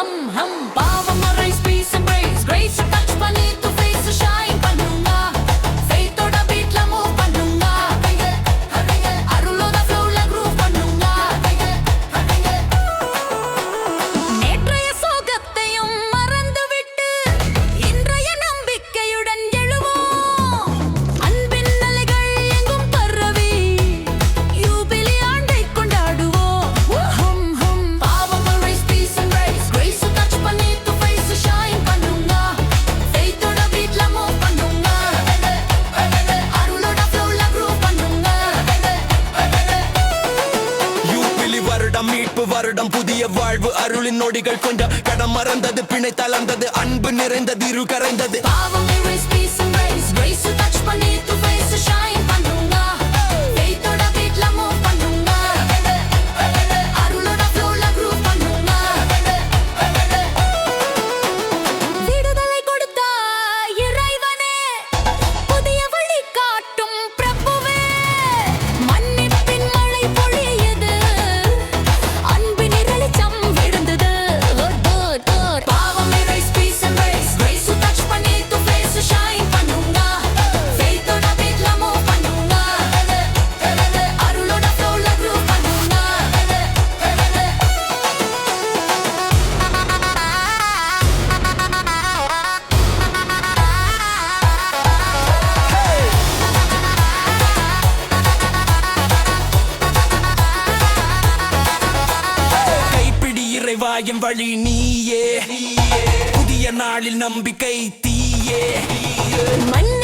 हम हम बा பிறப்பு வருடம் புதிய வாழ்வு. அருளின் நொடிகள் கொஞ்சம் கடம் மறந்தது. பிணை தளர்ந்தது. அன்பு நிறைந்தது இரு கரைந்தது. வழி நீயே. புதிய நாளில் நம்பிக்கை தீயே. மண்